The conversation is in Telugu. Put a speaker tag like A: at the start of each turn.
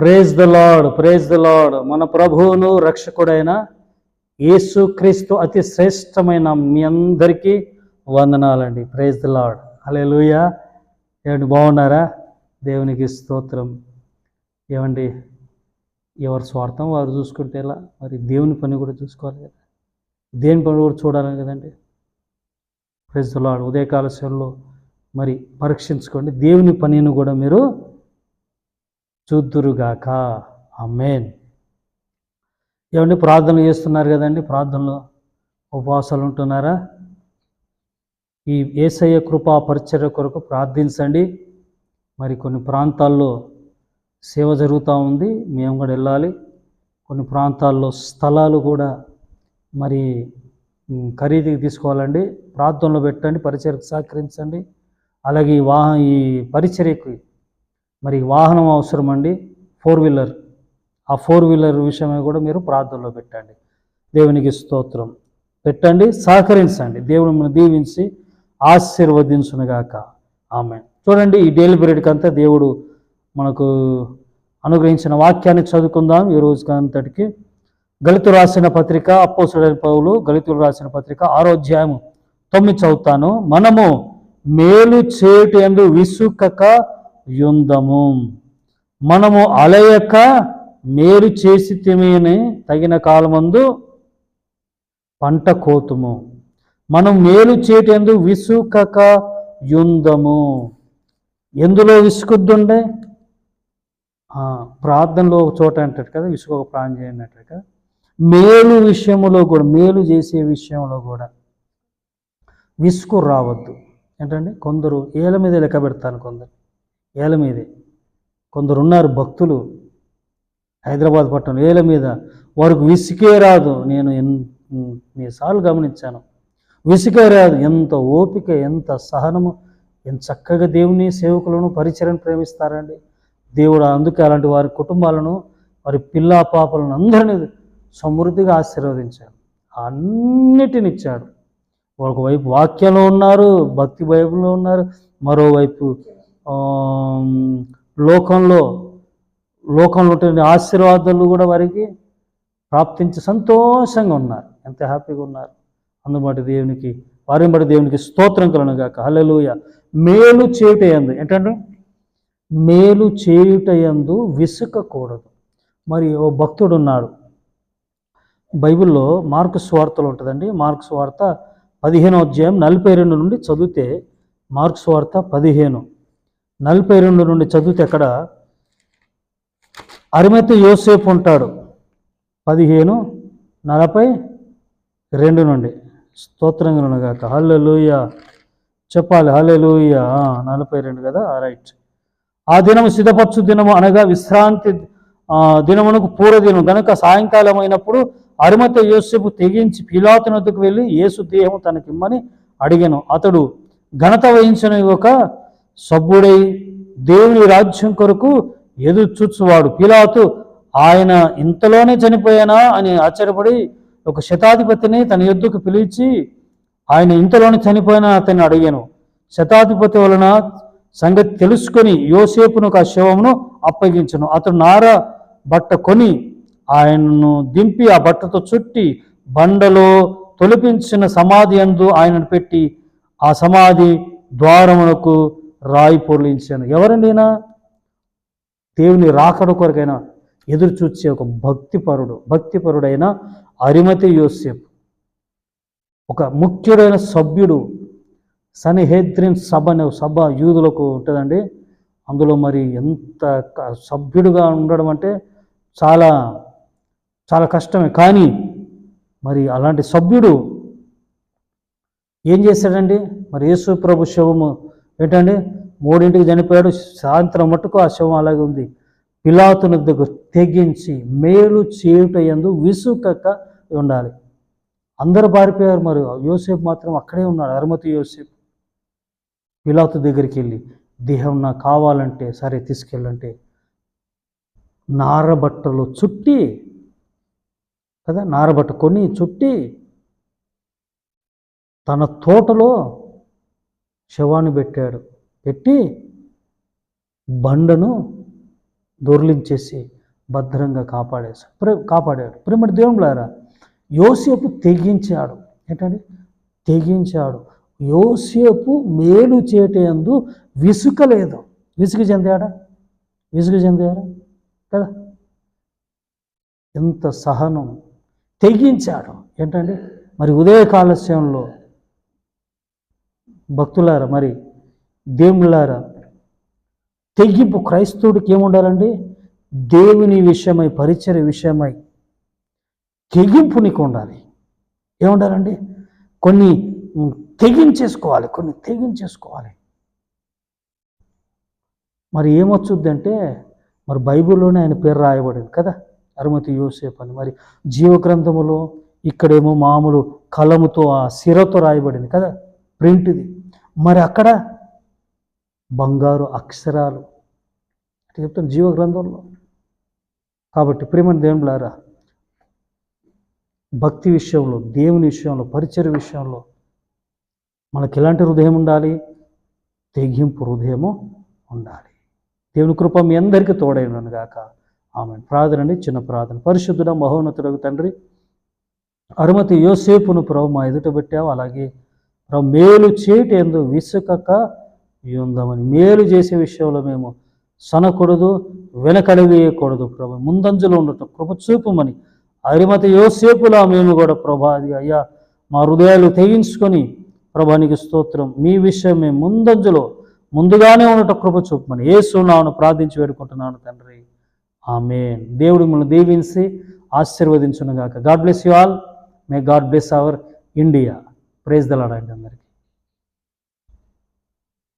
A: Praise the Lord praise the Lord మన ప్రభువును రక్షకుడైన యేసుక్రీస్తు అతి శ్రేష్టమైన మీ అందరికీ వందనాలండి. ప్రేజ్ ద లాడ్ అలే ఏమండి బాగున్నారా? దేవునికి స్తోత్రం. ఏమండి ఎవరి స్వార్థం వారు చూసుకుంటే ఎలా? మరి దేవుని పని కూడా చూసుకోవాలి కదా. దేని పని కూడా చూడాలి కదండి. ప్రెజ్ లాడ్ ఉదయకాల సేవలో మరి పరీక్షించుకోండి. దేవుని పనిని కూడా మీరు చూద్దురుగాక. అమ్మేన్ ఏమండి ప్రార్థనలు చేస్తున్నారు కదండి? ప్రార్థనలు ఉపవాసాలు ఉంటున్నారా? ఈ ఏసయ్య కృపా పరిచర్య కొరకు ప్రార్థించండి. మరి కొన్ని ప్రాంతాల్లో సేవ జరుగుతూ ఉంది మేము కూడా వెళ్ళాలి. కొన్ని ప్రాంతాల్లో స్థలాలు కూడా మరి ఖరీదుకి తీసుకోవాలండి. ప్రార్థనలు పెట్టండి పరిచర్యకు సహకరించండి. అలాగే ఈ వాహ ఈ పరిచర్యకి మరి వాహనం అవసరం అండి. ఫోర్ వీలర్ ఆ ఫోర్ వీలర్ విషయమే కూడా మీరు ప్రార్థనలో పెట్టండి. దేవునికి స్తోత్రం. పెట్టండి సహకరించండి. దేవుడు మనం దీవించి ఆశీర్వదించునుగాక. ఆమె చూడండి ఈ డైలీ పీరియడ్కి అంతా దేవుడు మనకు అనుగ్రహించిన వాక్యాన్ని చదువుకుందాం. ఈ రోజుకి అంతటికి గళితు రాసిన పత్రిక అప్పోసడైన పౌలు గళితులు రాసిన పత్రిక ఆరో తొమ్మిది చదువుతాను. మనము మేలు చేటు ఎందు విసుకక యుందము. మనము అలయక మేలు చేసి తిమేనే తగిన కాలమందు పంట కోతుము. మనం మేలు చేయటందు విసుకక యుందము. ఎందులో విసుకుద్దుండే? ప్రార్థనలో ఒక చోట అంటాడు కదా విసుకొక ప్రాణం చేయండి అంటాడు కదా. మేలు విషయంలో కూడా మేలు చేసే విషయంలో కూడా విసుగు రావద్దు. ఏంటండి? కొందరు ఏల మీద లెక్క పెడతాను కొందరు. ఏల మీదే. కొందరు ఉన్నారు భక్తులు హైదరాబాద్ పట్టణం ఏల మీద. వారికి విసికే రాదు. నేను ఎన్నిసార్లు గమనించాను. విసికే రాదు. ఎంత ఓపిక ఎంత సహనము ఎంత చక్కగా దేవుని సేవకులను పరిచయం ప్రేమిస్తారండి. దేవుడు అందుకే అలాంటి వారి కుటుంబాలను వారి పిల్ల పాపలను అందరినీ సమృద్ధిగా ఆశీర్వదించాడు. అన్నిటినిచ్చాడు ఒకవైపు వాక్యంలో ఉన్నారు భక్తి బైబిల్లో ఉన్నారు మరోవైపు లోకంలో లోకంలో ఉంటున్న ఆశీర్వాదాలు కూడా వారికి ప్రాప్తించి సంతోషంగా ఉన్నారు. ఎంత హ్యాపీగా ఉన్నారు. అందుబాటు దేవునికి వారిని బట్టి దేవునికి స్తోత్రం కలను గాక. హలలుయ మేలు చేయుటయందు ఏంటంటే మేలు చేయుటయందు విసుకకూడదు. మరి ఓ భక్తుడు ఉన్నాడు. బైబిల్లో మార్కు స్వార్తలు ఉంటుందండి. మార్కు స్వార్త పదిహేనో అధ్యాయం నలభై రెండు నుండి చదివితే మార్కు స్వార్త పదిహేను. నలభై రెండు నుండి చదివితే అక్కడ అరిమతి యోసేపు ఉంటాడు. పదిహేను నలభై రెండు నుండి. స్తోత్రంగా గాక హల్లెలూయ. చెప్పాలి హల్లెలూయ. నలభై రెండు కదా? రైట్. ఆ దినము సిద్ధపరచు దినము అనగా విశ్రాంతి దినమునకు పూర్వదినం. కనుక సాయంకాలం అయినప్పుడు అరిమత యోసేపు తెగించి పిలాతుని వెళ్ళి యేసు దేహము తనకిమ్మని అడిగాను. అతడు ఘనత వహించిన ఒక సభ్యుడై దేవుని రాజ్యం కొరకు ఎదురు చూచువాడు. పిలాతు ఆయన ఇంతలోనే చనిపోయానా అని ఆశ్చర్యపడి ఒక శతాధిపతిని తన యుద్ధకు పిలిచి ఆయన ఇంతలోనే చనిపోయినా అతన్ని అడిగాను. శతాధిపతి వలన సంగతి తెలుసుకొని యోసేపును ఒక శవమును అప్పగించను. అతడు నార బట్ట కొని ఆయనను దింపి ఆ బట్టతో చుట్టి బండలో తొలిపించిన సమాధి అందు ఆయనను పెట్టి ఆ సమాధి ద్వారమునకు రాయి పొర్లించాను ఎవరండినా దేవుని రాకడ కొరకైనా ఎదురు చూచే ఒక భక్తిపరుడు భక్తిపరుడైన అరిమతి యోసేపు. ఒక ముఖ్యుడైన సభ్యుడు సనిహేద్రిన్ సభ అనే సభ యూదులకు ఉంటుందండి. అందులో మరి ఎంత సభ్యుడుగా ఉండడం అంటే చాలా చాలా కష్టమే. కానీ మరి అలాంటి సభ్యుడు ఏం చేశాడండి? మరి యేసు ప్రభు శవము ఏంటండి? మూడింటికి చనిపోయాడు. సాయంత్రం మటుకు ఆ శవం అలాగే ఉంది. పిలాతుని దగ్గర తెగించి మేలు చేయుట ఎందు విసుకక ఉండాలి. అందరు పారిపోయారు మరి. యోసేపు మాత్రం అక్కడే ఉన్నాడు. అరుమతి యోసేపు. పిలాతు దగ్గరికి వెళ్ళి దేహం నాకు కావాలంటే సరే తీసుకెళ్ళంటే నారబట్టలు చుట్టి కదా నారబట్ట కొని చుట్టి తన తోటలో శవాన్ని పెట్టాడు. పెట్టి బండను దొర్లించేసి భద్రంగా కాపాడేశాడు ప్రే కాపాడాడు. ప్రేమటి దేవుడులారా యోసేపు తెగించాడు. ఏంటండి? తెగించాడు. యోసేపు మేలు చేటందు విసుకలేదు విసుగు చెందాడా? విసుగు చెందాడా? కదా? ఎంత సహనం. తెగించాడు. ఏంటండి? మరి ఉదయ కాలస్యంలో భక్తులారా మరి దేవుళ్ళారా తెగింపు క్రైస్తవుడికి ఏముండాలండి దేవుని విషయమై పరిచయ విషయమై తెగింపు నీకు ఉండాలి ఏముండాలండి? కొన్ని తెగించేసుకోవాలి కొన్ని తెగించేసుకోవాలి. మరి ఏమొచ్చుద్దంటే మరి బైబిల్లోనే ఆయన పేరు రాయబడింది కదా అరుమతి యోసేపు అని. మరి జీవగ్రంథములో ఇక్కడేమో మామూలు కలముతో ఆ సిరతో రాయబడింది కదా ప్రింట్ది. మరి అక్కడ బంగారు అక్షరాలు అంటే చెప్తాను జీవగ్రంథంలో కాబట్టి ప్రేమని దేవులారా భక్తి విషయంలో దేవుని విషయంలో పరిచయ విషయంలో మనకి ఎలాంటి హృదయం ఉండాలి? తెగింపు హృదయము ఉండాలి. దేవుని కృప మీ అందరికీ తోడైనను గాక. ఆమె ప్రార్థన అండి చిన్న ప్రార్థన. పరిశుద్ధుడ మహోన్నతుడకు తండ్రి అరుమతి యోసేపును ప్రభు మా ఎదుట పెట్టావు. అలాగే మేలు చేయటి ఎందు విసుకక ఉందామని మేలు చేసే విషయంలో మేము సనకూడదు వెనకడి వేయకూడదు ప్రభు. ముందంజలో ఉండటం కృప చూపమని. అరిమతి యోసేపులా మేము కూడా ప్రభా అది అయ్యా మా హృదయాలు తెగించుకొని ప్రభానికి స్తోత్రం. మీ విషయం మేము ముందంజలో ముందుగానే ఉండటం కృప చూపమని. ఏసునాను ప్రార్థించి వేడుకుంటున్నాను తండ్రి. ఆమె దేవుడు మిమ్మల్ని దీవించి ఆశీర్వదించునుగాక. God bless you all. May God bless our India. Praise దలాడండి అందరికీ